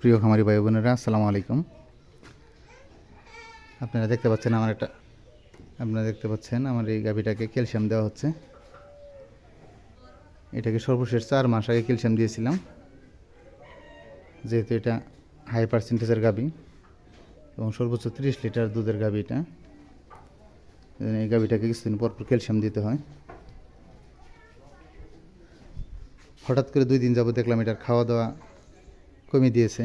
প্রিয় খামারি ভাই বোনেরা, আসসালামু আলাইকুম। আপনারা দেখতে পাচ্ছেন আমার একটা আপনারা দেখতে পাচ্ছেন আমার এই গাভিটাকে ক্যালসিয়াম দেওয়া হচ্ছে। এটাকে সর্বশেষ চার মাস আগে ক্যালসিয়াম দিয়েছিলাম। যেহেতু এটা হাই পার্সেন্টেজের গাভি এবং সর্বোচ্চ তিরিশ লিটার দুধের গাভি এটা। এই গাভিটাকে কিছুদিন পর পর ক্যালসিয়াম দিতে হয়। হঠাৎ করে দুই দিন যাব দেখলাম এটার খাওয়া দাওয়া কমিয়ে দিয়েছে।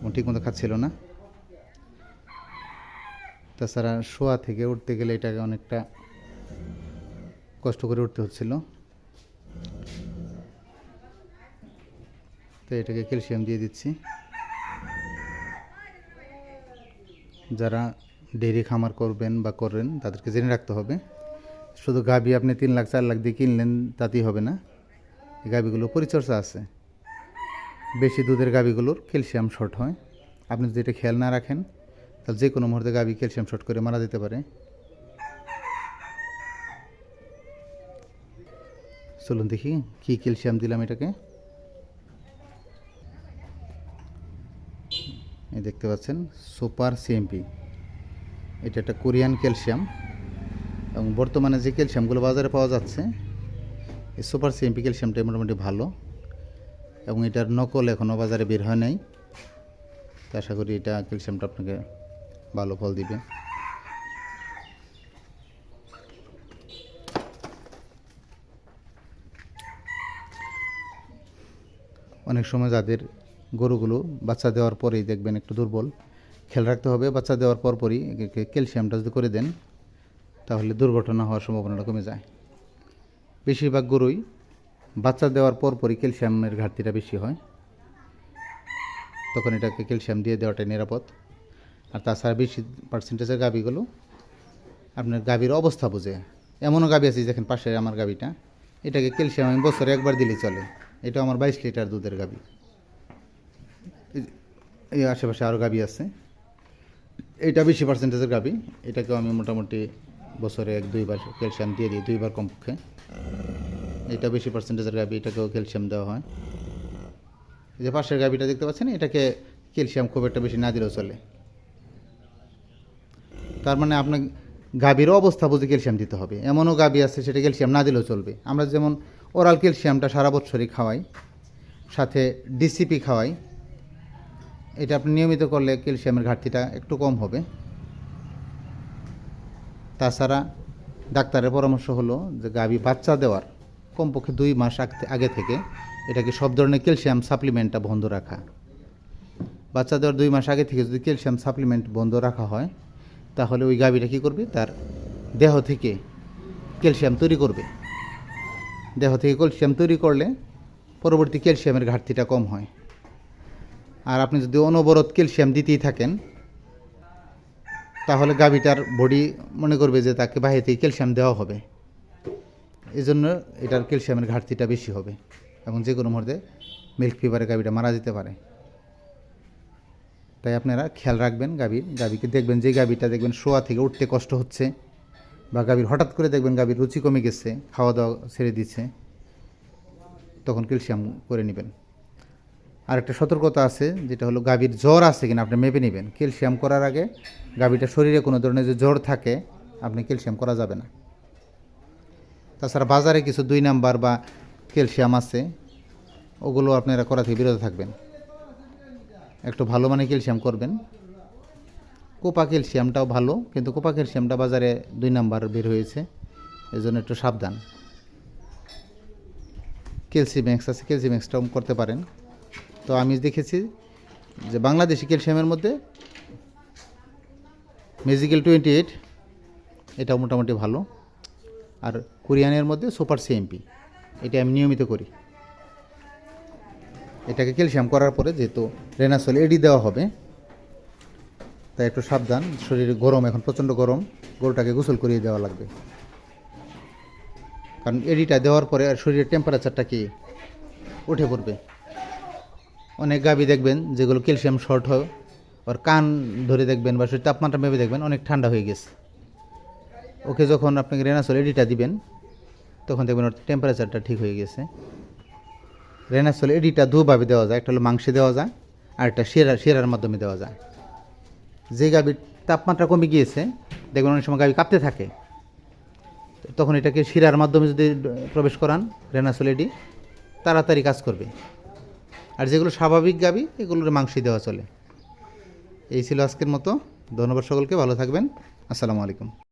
এবং ঠিকমতো খাচ্ছিল না। তাছাড়া শোয়া থেকে উঠতে গেলে এটাকে অনেকটা কষ্ট করে উঠতে হচ্ছিল। তো এটাকে ক্যালসিয়াম দিয়ে দিচ্ছি। যারা ডেইরি খামার করবেন বা করেন, তাদেরকে জেনে রাখতে হবে। শুধু গাভি আপনি তিন লাখ, চার লাখ দিয়ে কিনলেন, তাতেই হবে না। এই গাভিগুলো পরিচর্যা আছে। বেশি দুধের গাভিগুলোর ক্যালসিয়াম শর্ট হয়। আপনি যদি এটা খেয়াল না রাখেন, তাহলে যে কোনো মুহূর্তে গাভি ক্যালসিয়াম শর্ট করে মারা যেতে পারে। চলুন দেখি, কি ক্যালসিয়াম দিলাম এটাকে? এই দেখতে পাচ্ছেন, সুপার সিএমপি। এটা একটা কোরিয়ান ক্যালসিয়াম এবং বর্তমানে যে ক্যালসিয়ামগুলো বাজারে পাওয়া যাচ্ছে, এই সুপার সিএমপি ক্যালসিয়ামটা মোটামুটি ভালো। এবং এটার নকল এখনও বাজারে বের হয় নাই। তো আশা করি এটা ক্যালসিয়ামটা আপনাকে ভালো ফল দিবে। অনেক সময় যাদের গরুগুলো বাচ্চা দেওয়ার পরেই দেখবেন একটু দুর্বল, খেয়াল রাখতে হবে বাচ্চা দেওয়ার পরপরই ক্যালসিয়ামটা যদি করে দেন, তাহলে দুর্ঘটনা হওয়ার সম্ভাবনাটা কমে যায়। বেশিরভাগ গরুই বাচ্চা দেওয়ার পরপরই ক্যালসিয়ামের ঘাটতিটা বেশি হয়। তখন এটাকে ক্যালসিয়াম দিয়ে দেওয়াটাই নিরাপদ। আর তাছাড়া বেশি পার্সেন্টেজের গাভিগুলো আপনার গাভীর অবস্থা বুঝে। এমনও গাভি আছে দেখেন পাশে আমার গাভিটা। এটাকে ক্যালসিয়াম আমি বছরে একবার দিলেই চলে। এটা আমার বাইশ লিটার দুধের গাভি। এই- আশেপাশে আরও গাভি আছে। এটা বেশি পার্সেন্টেজের গাভি। এটাকেও আমি মোটামুটি বছরে এক দুইবার ক্যালসিয়াম দিয়ে দিই, দুইবার কমপক্ষে। এটা বেশি পার্সেন্টেজের গাভি এটাকেও ক্যালসিয়াম দেওয়া হয়। যে পাশের গাভিটা দেখতে পাচ্ছেন, এটাকে ক্যালসিয়াম খুব একটা বেশি না দিলেও চলে। তার মানে আপনার গাভীর অবস্থা বুঝে ক্যালসিয়াম দিতে হবে। এমনও গাভী আছে, সেটা ক্যালসিয়াম না দিলেও চলবে। আমরা যেমন ওরাল ক্যালসিয়ামটা সারা বছরই খাওয়াই, সাথে ডিসিপি খাওয়াই, এটা আপনি নিয়মিত করলে ক্যালসিয়ামের ঘাটতিটা একটু কম হবে। তাছাড়া ডাক্তারের পরামর্শ হলো যে গাভী বাচ্চা দেওয়ার কমপক্ষে দুই মাস আগ- থেকে এটাকে সব ধরনের ক্যালসিয়াম সাপ্লিমেন্টটা বন্ধ রাখা। বাচ্চাদের দুই মাস আগে থেকে যদি ক্যালসিয়াম সাপ্লিমেন্ট বন্ধ রাখা হয়, তাহলে ওই গাভীটা কী করবে? তার দেহ থেকে ক্যালসিয়াম তৈরি করবে। দেহ থেকে ক্যালসিয়াম তৈরি করলে পরবর্তী ক্যালসিয়ামের ঘাটতিটা কম হয়। আর আপনি যদি অনবরত ক্যালসিয়াম দিতেই থাকেন, তাহলে গাভীটার বডি মনে করবে যে তাকে বাইরে থেকে ক্যালসিয়াম দেওয়া হবে। এই জন্য এটার ক্যালসিয়ামের ঘাটতিটা বেশি হবে এবং যে কোনো মুহূর্তে মিল্ক ফিভারে গাভীটা মারা যেতে পারে। তাই আপনারা খেয়াল রাখবেন গাভীর গাভীকে দেখবেন যে গাভীটা দেখবেন শোয়া থেকে উঠতে কষ্ট হচ্ছে বা গাভীর হঠাৎ করে দেখবেন গাভীর রুচি কমে গেছে খাওয়া দাওয়া ছেড়ে দিচ্ছে, তখন ক্যালসিয়াম করে নেবেন। আর একটা সতর্কতা আছে, যেটা হলো গাভীর জ্বর আছে কিনা আপনি মেপে নেবেন। ক্যালসিয়াম করার আগে গাভীটা শরীরে কোনো ধরনের যে জ্বর থাকে, আপনি ক্যালসিয়াম করা যাবে না। তাছাড়া বাজারে কিছু দুই নাম্বার বা ক্যালসিয়াম আছে, ওগুলো আপনারা করা থেকে বিরত থাকবেন। একটু ভালো মানে ক্যালসিয়াম করবেন। কোপা ক্যালসিয়ামটাও ভালো, কিন্তু কোপা ক্যালসিয়ামটা বাজারে দুই নাম্বার বের হয়েছে এই জন্য একটু সাবধান। ক্যালসিম্যাক্স আছে ক্যালসিম্যাক্সটাও করতে পারেন। তো আমি দেখেছি যে বাংলাদেশি ক্যালসিয়ামের মধ্যে মেজিক্যাল টোয়েন্টি এইট এটাও মোটামুটি ভালো। আর কোরিয়ানের মধ্যে সুপার সিএমপি। এটা আমি নিয়মিত করি। এটাকে ক্যালসিয়াম করার পরে যেহেতু রেনাসল এডি দেওয়া হবে, তাই একটু সাবধান, শরীরে গরম, এখন প্রচণ্ড গরম, গরুটাকে গোসল করিয়ে দেওয়া লাগবে। কারণ এডিটা দেওয়ার পরে আর শরীরের টেম্পারেচারটা কি উঠে পড়বে। অনেক গাবি দেখবেন যেগুলো ক্যালসিয়াম শর্ট হয় আর কান ধরে দেখবেন বা শরীর তাপমাত্রা মেপে দেখবেন অনেক ঠান্ডা হয়ে গেছে। ওকে যখন আপনাকে রেনাসল এডিটা দিবেন, তখন দেখবেন ওর টেম্পারেচারটা ঠিক হয়ে গেছে। রেনাসল এডিটা দুভাবে দেওয়া যায়, একটা হলো মাংসে দেওয়া যায়, আর একটা সেরা সেরার মাধ্যমে দেওয়া যায়। যে গাভীর তাপমাত্রা কমে গিয়েছে, দেখবেন অনেক সময় গাভী কাঁপতে থাকে। তখন এটাকে শিরার মাধ্যমে যদি প্রবেশ করান রেনাসোলেডি তাড়াতাড়ি কাজ করবে। আর যেগুলো স্বাভাবিক গাবি এগুলোর মাংসই দেওয়া চলে। এই ছিল আজকের মতো। ধন্যবাদ সকলকে, ভালো থাকবেন। আসসালামু আলাইকুম।